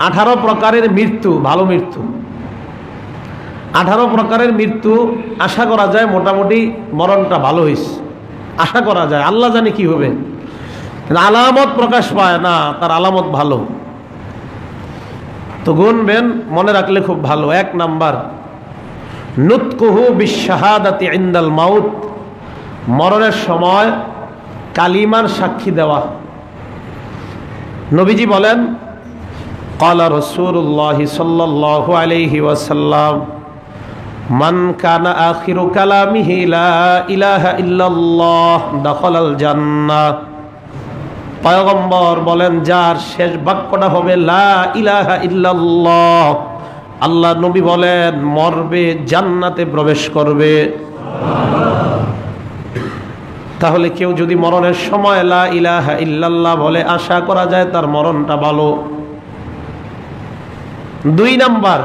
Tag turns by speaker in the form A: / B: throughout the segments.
A: আঠারো প্রকারের মৃত্যু, ভালো মৃত্যু। আঠারো প্রকারের মৃত্যু, আশা করা যায় মোটামুটি মরণটা ভালো হয়েছে আশা করা যায়, আল্লাহ জানে কি হবে। আলামত প্রকাশ পায় না, তার আলামত ভালো। তো গুনবেন, মনে রাখলে খুব ভালো। এক নাম্বার নুৎকুহু বিশাহাদাতি ইন্দাল মাউত। মরণের সময় কালিমার সাক্ষী দেওয়া। নবীজি বলেন قال رسول الله صلى الله عليه وسلم من كان آخر كلامه لا إله إلا الله دخل الجنة পয়গম্বর বলেন যার শেষ বাক্যটা হবে লা ইলাহা ইল্লাল্লাহ আল্লাহ নবী বলেন মরবে জান্নাতে প্রবেশ করবে তাহলে কেউ যদি মরণের সময় লা ইলাহা ইল্লাল্লাহ বলে আশা করা যায় তার মরণটা ভালো দুই নাম্বার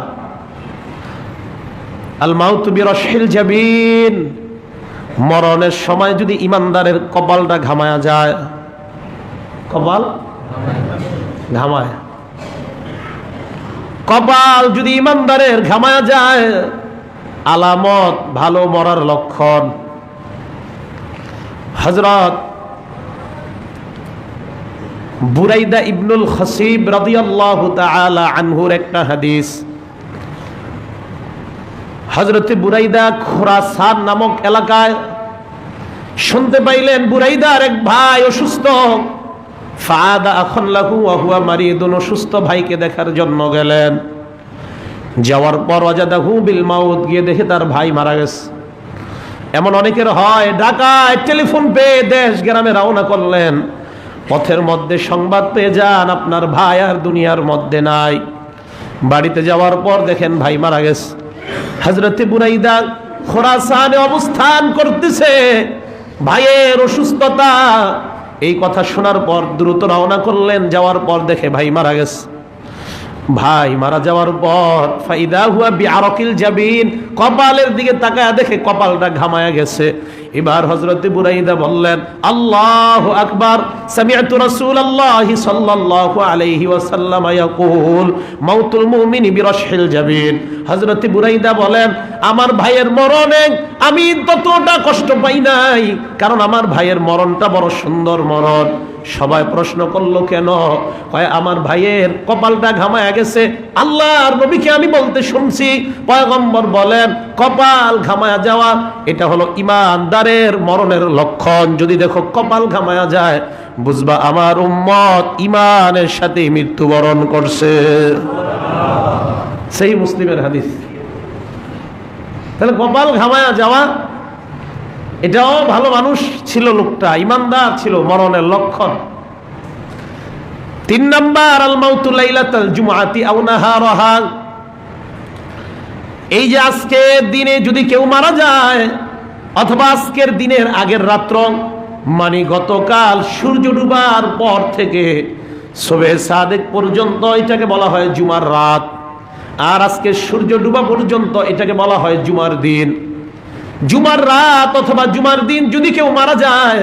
A: আল মাউত বিরশিল জাবিন, মরণের সময় যদি ইমানদারের কপালটা ঘামায়া যায়, কপাল ঘামায়। কপাল যদি ইমানদারের ঘামায়া যায়, আলামত, ভালো মরার লক্ষণ। হজরত বুরাইদা ইবনুল খসিব রাদিয়াল্লাহু তাআলা আনহুর একটা হাদিস। হজরতে বুরাইদা খোরাসান নামক এলাকায় শুনতে পাইলেন, বুরাইদার এক ভাই অসুস্থ। ফাদা এখন লাহু আহুয়া মারিদুন, অসুস্থ ভাইকে দেখার জন্য গেলেন। যাওয়ার পর অজাদাহু বিল মাউত, গিয়ে দেখে তার ভাই মারা গেছে। এমন অনেকের হয় ঢাকায় টেলিফোন পেয়ে দেশ গ্রামে রওনা করলেন। পথের মধ্যে সংবাদ পেয়ে যান আপনার ভাই আর দুনিয়ার মধ্যে নাই। বাড়িতে যাওয়ার পর দেখেন ভাই মারা গেছে। হাজরতে বুনাইদা খোরাসানে অবস্থান করতেছে। ভাইয়ের অসুস্থতা। এই কথা শোনার পর দ্রুত রওনা করলেন, যাওয়ার পর দেখে ভাই মারা গেছে। ভাই মারা যাওয়ার পর ফাইদা হুয়া বিআরকিল জাবিন, কপালের দিকে তাকায় দেখে কপালটা ঘামায়া গেছে। এবার হযরত বুরাইদা বললেন, আল্লাহু আকবার, সামিআতু রাসূলুল্লাহি সাল্লাল্লাহু আলাইহি ওয়াসাল্লাম ইয়াকুল, মাউতুল মুমিনি বিরশহিল জাবিন। হযরত বুরাইদা বলেন, আমার ভাইয়ের মরণে আমি ততটা কষ্ট পাই নাই, কারণ আমার ভাইয়ের মরণটা বড় সুন্দর মরণ। সবাই প্রশ্ন করল কেন? কয়, আমার ভাইয়ের কপালটা ঘামায়া গেছে। আল্লাহর নবীকে আমি বলতে শুনছি। পয়গম্বর বলেন, কপাল ঘামায়া যাওয়া, এটা হলো ইমানদারের মরণের লক্ষণ। যদি দেখো কপাল ঘামায়া যায়, বুঝবা আমার উম্মত ইমানের সাথে মৃত্যুবরণ করছে। সেই মুসলিমের হাদিস। তাহলে কপাল ঘামায়া যাওয়া এটাও ভালো মানুষ ছিল লোকটা, ইমানদার ছিল মরণের লক্ষণ। তিন নাম্বার এই যে আজকের দিনে যদি কেউ মারা যায়, অথবা আজকের দিনের আগের রাত্র মানে গতকাল সূর্য ডুবার পর থেকে সবে সাদেক পর্যন্ত এটাকে বলা হয় জুমার রাত, আর আজকে সূর্য ডুবা পর্যন্ত এটাকে বলা হয় জুমার দিন। জুমার রাত অথবা জুমার দিন যদি কেউ মারা যায়,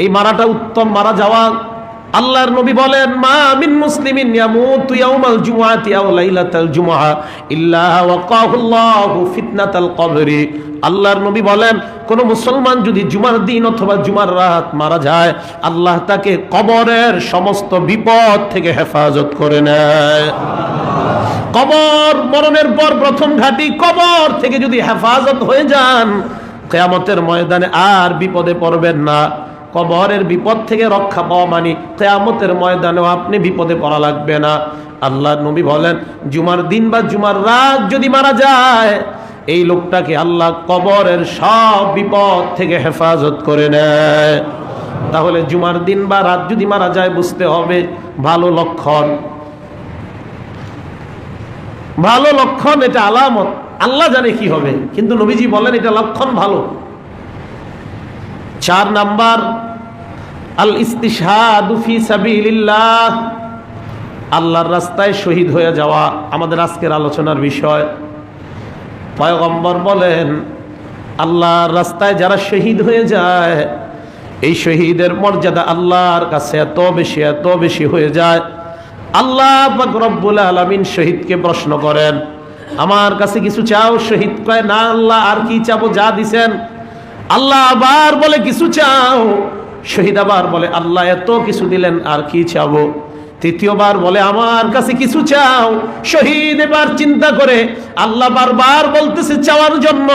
A: এই মারাটা উত্তম মারা যাওয়া। আল্লাহর নবী বলেন, মা মিন মুসলিমিন ইয়ামুতু ইয়াউমাল জুমআতি আও লাইলাতাল জুমআ ইল্লা ওয়াকাহুল্লাহু ফিতনাতাল কবরি। আল্লাহর নবী বলেন, কোন মুসলমান যদি জুমার দিন অথবা জুমার রাত মারা যায়, আল্লাহ তাকে কবরের সমস্ত বিপদ থেকে হেফাজত করে নেয়। কবর মরণের পর প্রথম ঘাটি কবর থেকে যদি হেফাজত হয়ে যান, কেয়ামতের ময়দানে আর বিপদে পড়বেন না। কবরের বিপদ থেকে রক্ষা পাওয়া মানে কেয়ামতের ময়দানেও আপনি বিপদে পড়া লাগবে না। আল্লাহ নবী বলেন, জুমার দিন বা জুমার রাত যদি মারা যায়, এই লোকটাকে আল্লাহ কবরের সব বিপদ থেকে হেফাজত করে নেয়। তাহলে জুমার দিন বা রাত যদি মারা যায়, বুঝতে হবে ভালো লক্ষণ। ভালো লক্ষণ এটা আলামত। আল্লাহ জানে কি হবে, কিন্তু নবীজি বলেন এটা লক্ষণ ভালো। চার নাম্বার আল ইস্তিশাদুফি আল্লাহর রাস্তায় শহীদ হয়ে যাওয়া আমাদের আজকের আলোচনার বিষয়। পয়গম্বর বলেন, আল্লাহর রাস্তায় যারা শহীদ হয়ে যায়, এই শহীদের মর্যাদা আল্লাহর কাছে এত বেশি এত বেশি হয়ে যায়। আল্লাহ রব্বুল আলামিন শহীদকে প্রশ্ন করেন, আমার কাছে কিছু চাও? শহীদ কয়, না আল্লাহ, আর কি চাবো? যা দিছেন। আল্লাহ আবার বলে, কিছু চাও? শহীদ আবার বলে, আল্লাহ, এত কিছু দিলেন, আর কি চাবো? তৃতীয়বার বলে, আমার কাছে কিছু চাও? শহীদ এবার চিন্তা করে, আল্লাহ বারবার বলতেছে, চাওয়ার জন্য।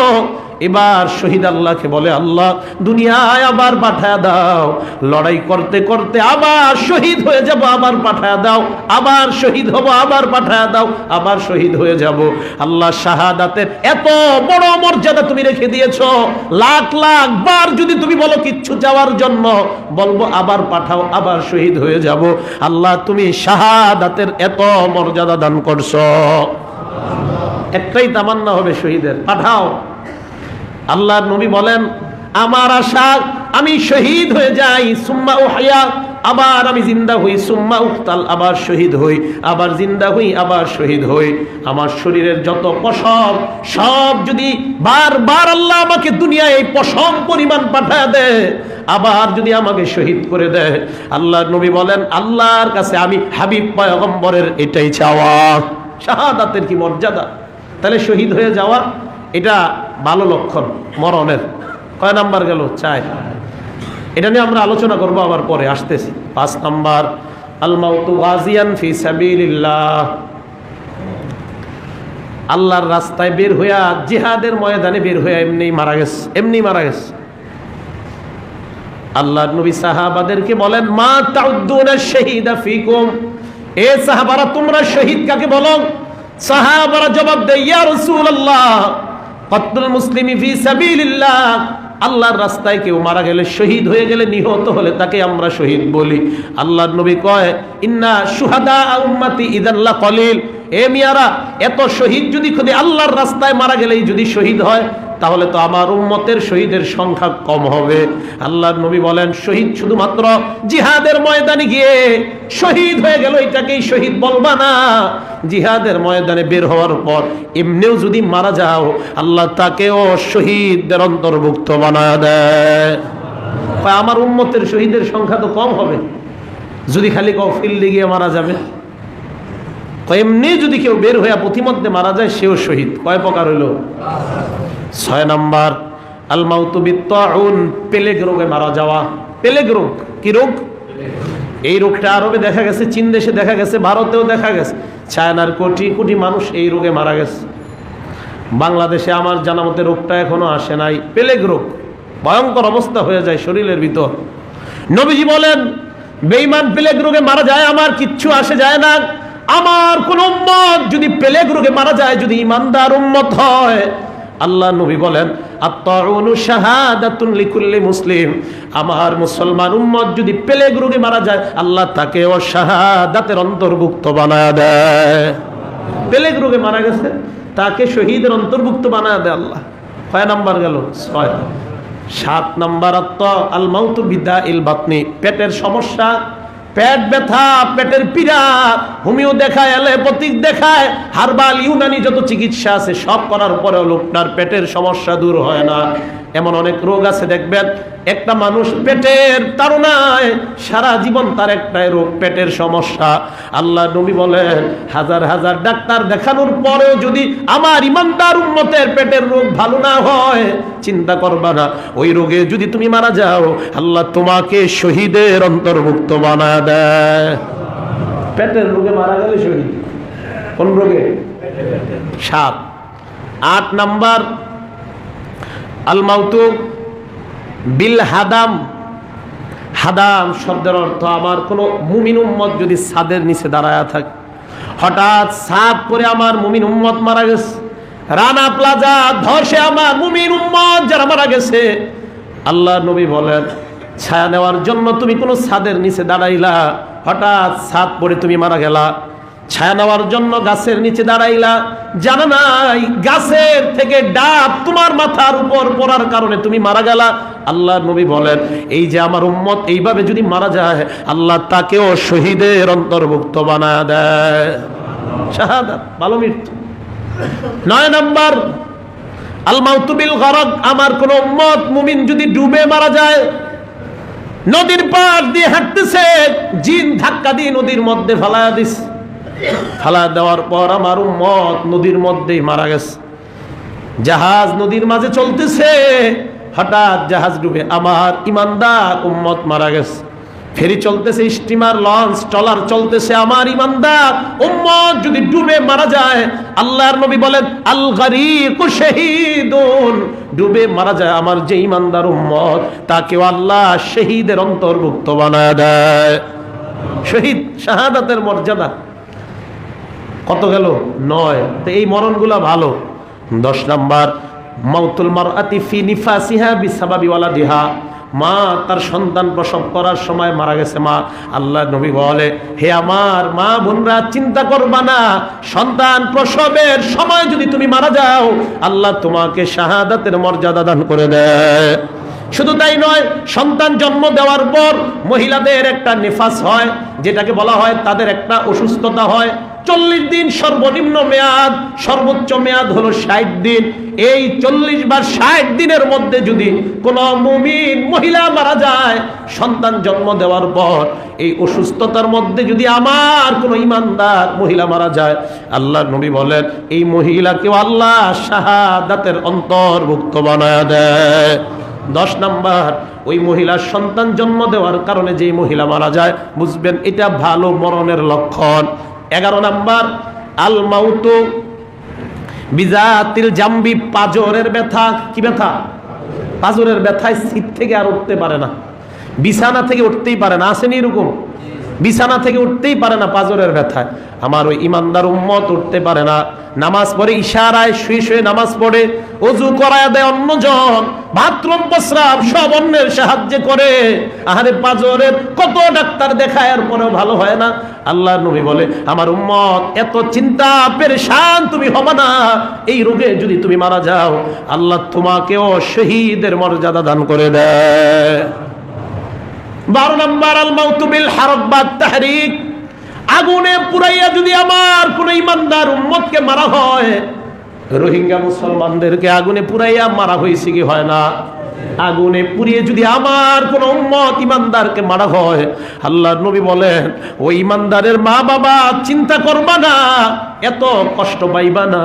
A: এবার শহীদ আল্লাহকে বলে, আল্লাহ, দুনিয়ায় আবার পাঠায় দাও। লড়াই করতে করতে আবার শহীদ হয়ে যাব, আবার পাঠায় দাও। আবার শহীদ হব, আবার পাঠায় দাও। আবার শহীদ হয়ে যাব। আল্লাহ শাহাদাতের এত বড় মর্যাদা তুমি রেখে দিয়েছ। লাখ লাখ বার যদি তুমি বলো কিচ্ছু যাওয়ার জন্য, বলব আবার পাঠাও, আবার শহীদ হয়ে যাব। আল্লাহ, তুমি শাহাদাতের এত মর্যাদা দান করছ। একটাই তামান্না হবে শহীদের। পাঠাও। আল্লাহ নবী বলেন, আমার আশা, আমি শহীদ হয়ে যাই, সুম্মা উহাইয়া আবার আমি জিন্দা হই, সুম্মা উক্তাল আবার শহীদ হই, আবার জিন্দা হই, আবার শহীদ হই। আমার শরীরের যত পশম, সব যদি বারবার আল্লাহ আমাকে দুনিয়ায় এই পশম পরিমাণ পাঠায় দেয় আবার যদি আমাকে শহীদ করে দেয় আল্লাহ নবী বলেন, আল্লাহর কাছে আমি হাবিব পয়গম্বরের এটাই চাওয়া। শাহাদাতের কি মর্যাদা? তাহলে শহীদ হয়ে যাওয়া, এটা ভালো লক্ষণ, মরণের। কয় নাম্বার গেল? চাই এটা নিয়ে আমরা আলোচনা করব আবার পরে, আসতেছি। পাঁচ নাম্বার আল্লাহর রাস্তায় বের হইয়া জিহাদের ময়দানে বের হইয়া এমনি মারা গেছে, এমনি মারা গেছে। আল্লাহর নবী সাহাবাদেরকে বলেন, মা তাউদ্দুনা শাহিদা ফিকুম। এ সাহাবারা, তোমরা শহীদ কাকে বলো? সাহাবারা জবাব দেয়, ইয়া রাসূলুল্লাহ। কতল মুসলিম ফি সাবিলিল্লাহ। আল্লাহর রাস্তায় কেউ মারা গেলে, শহীদ হয়ে গেলে নিহত হলে তাকে আমরা শহীদ বলি। আল্লাহর নবী কয়, ইন্না সুহাদা উম্মতি ইদাল্লাহ কলিল। এ মিয়ারা, এত শহীদ যদি খুদি আল্লাহর রাস্তায় মারা গেলেই যদি শহীদ হয় তাহলে তো আমার উম্মতের শহীদের সংখ্যা কম হবে। আল্লাহর নবী বলেন, শহীদ শুধুমাত্র জিহাদের ময়দানে গিয়ে শহীদ হয়ে গেল, এটাকেই শহীদ বলবা না। জিহাদের ময়দানে বের হওয়ার পর এমনিও যদি মারা যাও, আল্লাহ তাকেও শহীদদের অন্তর্ভুক্ত বানা দেয়। আমার উম্মতের শহীদের সংখ্যা তো কম হবে। যদি খালি কও ফিল্ডে গিয়ে মারা যাবে। এমনি যদি কেউ বের হইয়া প্রতিমধ্যে মারা যায়, সেও শহীদ। কয় প্রকার হইল? ছয় নাম্বার আল মাউতুবিত্তাউন পেলেগ রোগে মারা যাওয়া। পেলেগ রোগ? কি রোগ? এই রোগটা আরবে দেখা গেছে, চীন দেশে দেখা গেছে, ভারতেও দেখা গেছে। চায়নার কোটি কোটি মানুষ এই রোগে মারা গেছে। বাংলাদেশে আমার জানা মতে রোগটা এখনও আসে নাই। পেলেগ রোগ, ভয়ঙ্কর অবস্থা হয়ে যায় শরীরের ভিতর। নবীজি বলেন বেইমান পেলেগ রোগে মারা যায়, আমার কিচ্ছু আসে যায় না। আমার কোন উম্মত যদি পেলেগ রোগে মারা যায়, যদি ইমানদার উম্মত হয়, আল্লাহ নবী বলেন মুসলিম। আমার মুসলমান উম্মত যদি পেলেগ রোগে মারা যায়, আল্লাহ তাকে ও শাহাদাতের অন্তর্ভুক্ত বানায় দেয়। পেলেগ রোগে মারা গেছে, তাকে শহীদের অন্তর্ভুক্ত বানায় দেয় আল্লাহ। কয় নাম্বার গেল? ছয়। সাত নাম্বার আত্ম আল মাউতু বিদ্যা ইল বাতনি পেটের সমস্যা পেট ব্যথা, পেটের পীড়া, হোমিও দেখায়, অ্যালোপ্যাথিক দেখায়, হারবাল ইউনানি যত চিকিৎসা আছে, সব করার পরেও লোকটার পেটের সমস্যা দূর হয় না। এমন অনেক রোগ আছে, দেখবেন, একটা মানুষ পেটের তাড়নায় সারা জীবন তার একটাই রোগ, পেটের সমস্যা। আল্লাহ নবী বলেন, হাজার হাজার ডাক্তার দেখানোর পরেও যদি আমার ইমানদার উন্মতের পেটের রোগ ভালো না হয়, চিন্তা করবা না। ওই রোগে যদি তুমি মারা যাও, আল্লাহ তোমাকে শহীদের অন্তর্ভুক্ত বানায় দেয়। পেটের রোগে মারা গেলে শহীদ। কোন রোগে? সাত। আট নাম্বার আল মাউতু বিল হাদাম। হাদাম শব্দের অর্থ আমার কোন মুমিন উম্মত যদি সাদের নিচে দাঁড়ায় থাকে। হঠাৎ ছাদ করে আমার মুমিন উম্মত মারা গেছে। রানা প্লাজা ধসে আমার মুমিন উম্মত যারা মারা গেছে। আল্লাহ নবী বলেন, ছায়া নেওয়ার জন্য তুমি কোনো ছাদের নিচে দাঁড়াইলা। হঠাৎ ছাদ পড়ে তুমি মারা গেলা। ছায়া নেওয়ার জন্য গাছের নিচে দাঁড়াইলা, জানা নাই গাছের থেকে ডাব তোমার মাথার উপর পড়ার কারণে তুমি মারা গেলা। আল্লাহ নবী বলেন, এই যে আমার উম্মত এইভাবে যদি মারা যায়, আল্লাহ তাকেও শহীদের অন্তর্ভুক্ত বানায় দেয়। ভালো মৃত্যু। নয় নাম্বার, আল মাউতুবিল গরক আমার কোন উম্মত মুমিন যদি ডুবে মারা যায়, নদীর পাশ দিয়ে হাঁটতেছে, জিন ধাক্কা দিয়ে নদীর মধ্যে ফেলায়া দিস ফেলা দেওয়ার পর আমার উম্মত নদীর মধ্যেই মারা গেছে। জাহাজ নদীর মাঝে চলতেছে, হঠাৎ জাহাজ ডুবে আমার ইমানদার উম্মত মারা গেছে। ফেরি চলতেছে, স্টিমার, লঞ্চ, ট্রলার চলতেছে, আমার ইমানদার উম্মত যদি ডুবে মারা যায়, আল্লাহর নবী বলেন আল শহীদুন। ডুবে মারা যায় আমার যে ইমানদার উম্মত, তাকেও আল্লাহ শহীদের অন্তর্ভুক্ত বানায় দেয়। শহীদ, শাহাদাতের মর্যাদা। কত গেল? নয়। তো এই মরণগুলো ভালো। দশ নাম্বার, মাউতুল মার আতিফি দিহা মা তার সন্তান প্রসব করার সময় মারা গেছে, মা। আল্লাহ নবী বলে, হে আমার মা বোনরা, চিন্তা করবা না। সন্তান প্রসবের সময় যদি তুমি মারা যাও, আল্লাহ তোমাকে শাহাদাতের মর্যাদা দান করে দেয়। শুধু তাই নয়, সন্তান জন্ম দেওয়ার পর মহিলাদের একটা নিফাস হয়, যেটাকে বলা হয় তাদের একটা অসুস্থতা হয়। চল্লিশ দিন সর্বনিম্ন মেয়াদ, সর্বোচ্চ মেয়াদ হলো ষাট দিন। এই চল্লিশ বা ষাট দিনের মধ্যে যদি কোনো মুমিন মহিলা মারা যায়, সন্তান জন্ম দেওয়ার পর এই অসুস্থতার মধ্যে যদি আমার কোনো ইমানদার মহিলা মারা যায়, আল্লাহ নবী বলেন, এই মহিলাকেও আল্লাহ শাহাদাতের অন্তর্ভুক্ত বানায় দেয়। দশ নাম্বার, ওই মহিলার সন্তান জন্ম দেওয়ার কারণে যেই মহিলা মারা যায়, বুঝবেন এটা ভালো মরণের লক্ষণ। এগারো নাম্বার, আল মাউতু বিজাতিল জাম্বি, পাজরের ব্যথা, কি ব্যথা? পাজরের ব্যথায় সিট থেকে আর উঠতে পারে না। বিছানা থেকে উঠতেই পারে না, আসেনি এরকম। বিছানা থেকে উঠতেই পারে না পাজরের ব্যথায়। আমার ওই ইমানদার উম্মত উঠতে পারে না। নামাজ পড়ে ইশারায় শুয়ে শুয়ে নামাজ পড়ে, অজু করায় দেয় অন্যজন, বাথরুম প্রস্রাব সব অন্যের সাহায্যে করে। আহারে পাজরের কত ডাক্তার দেখায়, আর পরেও ভালো হয় না। আল্লাহ নবী বলে, আমার উম্মত, এত চিন্তা, পেরেশান, তুমি হবে না। এই রোগে যদি তুমি মারা যাও, আল্লাহ তোমাকেও শহীদের মর্যাদা দান করে দেয়। বারো নম্বর আল মাউতুবিল হারকবাদ তাহরিক। আগুনে পুরাইয়া যদি আমার কোন ইমানদার উম্মতকে মারা হয়, রোহিঙ্গা মুসলমানদেরকে আগুনে পুরাইয়া মারা হয়েছে কি হয় না? আগুনে পুড়িয়ে যদি আমার কোন উম্মত ইমানদারকে মারা হয় আল্লাহ নবী বলেন ওই ইমানদারের মা বাবা চিন্তা করবা না, এত কষ্ট পাইবা না।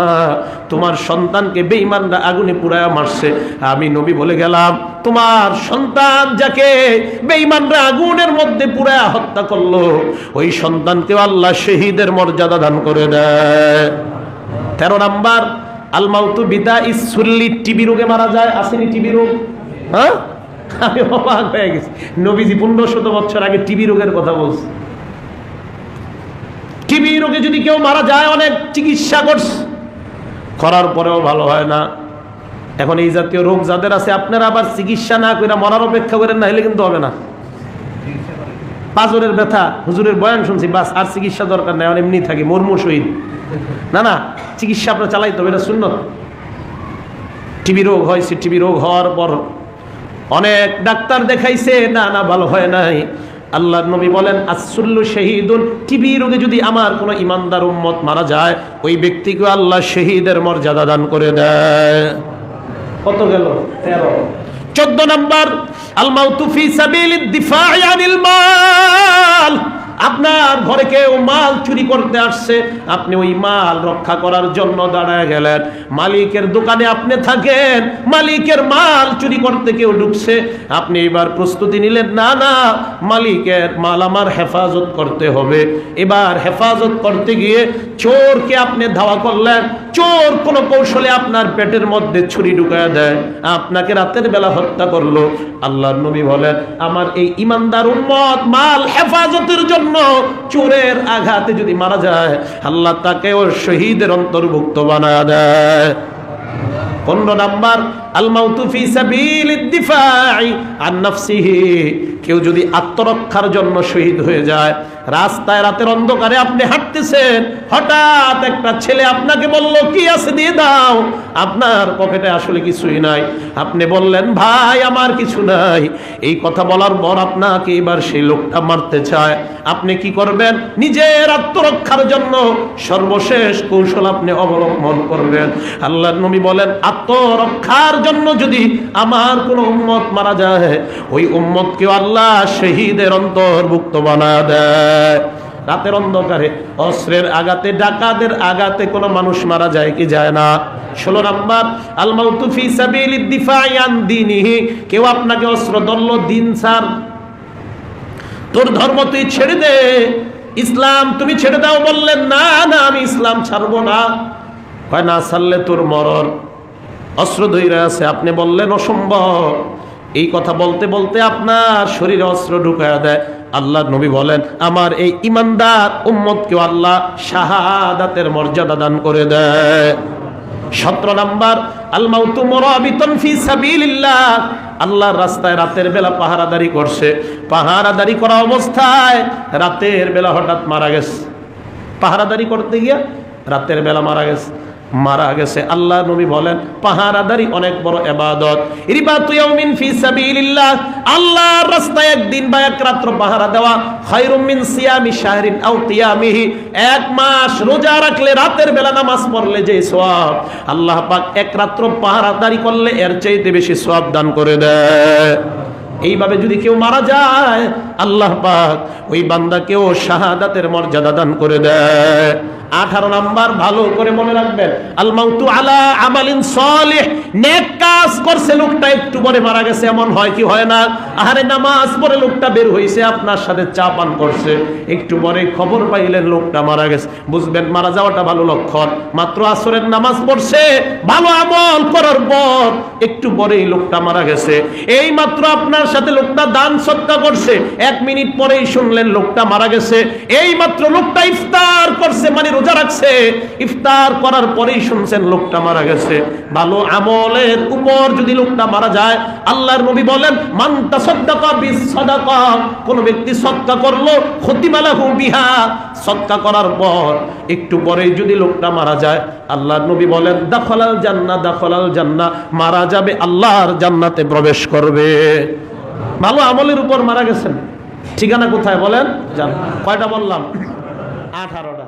A: তোমার সন্তানকে বেঈমানরা আগুনে পুরায়া মারছে। আমি নবী বলে গেলাম, তোমার সন্তান যাকে বেঈমানরা আগুনের মধ্যে পুরায়া হত্যা করল, ওই সন্তানকে আল্লাহ শহীদের মর্যাদা দান করে দেয়। তেরো নাম্বার, আলমাউতু বিদা ইসুল্লি টিবি রোগে মারা যায়, আসেনি টিবি রোগ। হ্যাঁ? আমি অবাক হয়ে গেছি। নবীজি পনেরো শত বছর আগে টিবি রোগের কথা বলছে। টিবি রোগে যদি কেউ মারা যায়, অনেক চিকিৎসা করছে। করার পরেও ভালো হয় না। এখন এই জাতীয় রোগ যাদের আছে, আপনারা আবার চিকিৎসা না করে মরার অপেক্ষা করেন না হলে কিন্তু হবে না। পাজরের ব্যথা, হুজুরের বয়ান শুনছি, বাস, আর চিকিৎসা দরকার নেই এমনি থাকি মর্মু শহীদ না না, চিকিৎসা আপনার চালাইতে হবে, এটা শূন্য টিবি রোগ হয়েছে, টিবি রোগ হওয়ার পর অনেক ডাক্তার দেখাইছে, না না, ভালো হয় নাই। আল্লাহ নবী বলেন আসুল্লু শহীদুন। টিবি রোগে যদি আমার কোনো ইমানদার উম্মত মারা যায়, ওই ব্যক্তিকে আল্লাহ শহীদের মর্যাদা দান করে দেয়। কত গেল? তেরো। চোদ্দ নম্বর আল মাউতুফি সাবিল দিফা আনিল মাল। আপনার ঘরে কেউ মাল চুরি করতে আসছে, আপনি ওই মাল রক্ষা করার জন্য দাঁড়ায় গেলেন। মালিকের দোকানে আপনি থাকেন, মালিকের মাল চুরি করতে কেউ ঢুকছে। আপনি এবার প্রস্তুতি নিলেন, না না, মালিকের মাল আমার হেফাজত করতে হবে। এবার হেফাজত করতে গিয়ে চোরকে আপনি ধাওয়া করলেন। চোর কোনো কৌশলে আপনার পেটের মধ্যে ছুরি ঢুকায় দেয়। আপনাকে রাতের বেলা হত্যা করল। আল্লাহ নবী বলেন, আমার এই ইমানদার উম্মত মাল হেফাজতের জন্য চোরের আঘাতে যদি মারা যায়, আল্লাহ তাকে ও শহীদের অন্তর্ভুক্ত বানা দেয়। পনেরো নাম্বার আলমাউতুফি মাউতুফি ইদ্দিফাই দিফাই আন নাফসিহি কেউ যদি আত্মরক্ষার জন্য শহীদ হয়ে যায়, রাস্তায় রাতের অন্ধকারে আপনি হাঁটতেছেন, হঠাৎ একটা ছেলে আপনাকে বলল, কি আছে? দিয়ে দাও। আপনার পকেটে আসলে কিছুই নাই। আপনি বললেন, ভাই, আমার কিছু নাই। এই কথা বলার পর আপনাকে এবার সেই লোকটা মারতে চায়। আপনি কি করবেন? নিজের আত্মরক্ষার জন্য সর্বশেষ কৌশল আপনি অবলম্বন করবেন। আল্লাহ নবী বলেন, আত্মরক্ষার জন্য যদি আমার কোনো উম্মত মারা যায়, ওই উম্মতকেও আল্লাহ আল্লাহ শহীদের অন্তর্ভুক্ত বানা দেয়। রাতের অন্ধকারে, অস্ত্রের আঘাতে, ডাকাতের আঘাতে কোনো মানুষ মারা যায় কি যায় না। ষোলো দিফাই কেউ আপনাকে অস্ত্র দিন সার তোর ধর্ম তুই ছেড়ে দে। ইসলাম তুমি ছেড়ে দাও, বললেন, না না, আমি ইসলাম ছাড়বো না। হয় না, ছাড়লে তোর মরণ। অস্ত্র ধৈর্য আছে, আপনি বললেন, অসম্ভব। এই কথা বলতে বলতে আপনার শরীরে অস্ত্র ঢুকায়া দেয়। আল্লাহ নবী বলেন, আমার এই ইমানদার উম্মতকে আল্লাহ শাহাদাতের মর্যাদা দান করে দেয়। সতেরো নাম্বার আল মাউতু মুরাবিতুন ফি সাবিলিল্লাহ। আল্লাহর রাস্তায় রাতের বেলা পাহারাদারি করছে। পাহারাদারি করা অবস্থায় রাতের বেলা হঠাৎ মারা গেছে। পাহারাদারি করতে গিয়া রাতের বেলা মারা গেছে। মারা গেছে। আল্লাহ নবী বলেন, পাহারাদারি অনেক বড় এবাদত আল্লাহর রাস্তায় একদিন বা এক রাত্র পাহারা দেওয়া, খায়রুম সিয়ামি শাহরিন আও এক মাস রোজা রাখলে রাতের বেলা নামাজ পড়লে যে সওয়াব, আল্লাহ পাক এক রাত্র পাহারাদারি করলে এর চাইতে বেশি সওয়াব দান করে দেয়। এইভাবে যদি কেউ মারা যায়, আল্লাহ পাক ওই বান্দাকেও শাহাদাতের মর্যাদা দান করে দেয়। আঠারো নাম্বার, ভালো করে মনে রাখবেন। আল মাউতু আলা আমালিন সলিহ। নেক কাজ করছে লোকটা, একটু পরে মারা গেছে, এমন হয় কি হয় না? আহারে, নামাজ পড়ে লোকটা বের হইছে, আপনার সাথে চা পান করছে। একটু পরে খবর পাইলেন লোকটা মারা গেছে। বুঝবেন, মারা যাওয়াটা ভালো লক্ষণ। মাত্র আসরের নামাজ পড়ছে, ভালো আমল করার পর একটু পরেই লোকটা মারা গেছে। এই মাত্র আপনার সাথে লোকটা দান সৎকা করছে। এক মিনিট পরেই শুনলেন লোকটা মারা গেছে। এই মাত্র লোকটা ইফতার করছে মানে রোজা রাখছে। ইফতার করার পরেই শুনছেন লোকটা মারা গেছে। ভালো আমলের উপর যদি লোকটা মারা যায়, আল্লাহর নবী বলেন, মান তাসাদ্দাকা বিসাদাকা কোন ব্যক্তি সদকা করল খতিমালাহু বিহা। সদকা করার পর একটু পরেই যদি লোকটা মারা যায়, আল্লাহর নবী বলেন, দাখলাল জান্নাহ দাখলাল জান্নাহ মারা যাবে, আল্লাহর জান্নাতে প্রবেশ করবে। ভালো আমলের উপর মারা গেছেন। ঠিকানা কোথায় বলেন? কয়টা বললাম? আঠারোটা।